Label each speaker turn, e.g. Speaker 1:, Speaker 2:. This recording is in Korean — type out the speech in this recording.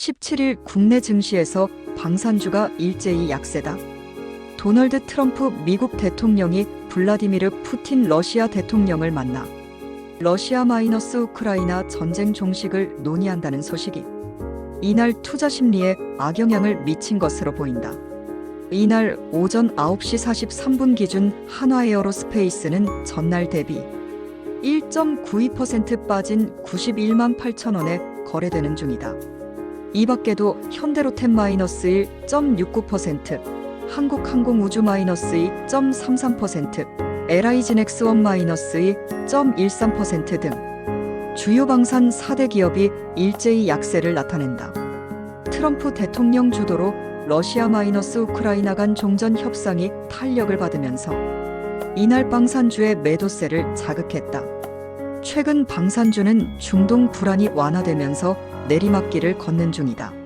Speaker 1: 17일 국내 증시에서 방산주가 일제히 약세다. 도널드 트럼프 미국 대통령이 블라디미르 푸틴 러시아 대통령을 만나 러시아 마이너스 우크라이나 전쟁 종식을 논의한다는 소식이 이날 투자 심리에 악영향을 미친 것으로 보인다. 이날 오전 9시 43분 기준 한화 에어로스페이스는 전날 대비 1.92% 빠진 91만 8천 원에 거래되는 중이다. 이 밖에도 현대로템 마이너스 1.69%, 한국항공우주 마이너스 2.33%, LI진엑스원 마이너스 2.13%등 주요 방산 4대 기업이 일제히 약세를 나타낸다. 트럼프 대통령 주도로 러시아 마이너스 우크라이나 간 종전 협상이 탄력을 받으면서 이날 방산주의 매도세를 자극했다. 최근 방산주는 중동 불안이 완화되면서 내리막길을 걷는 중이다.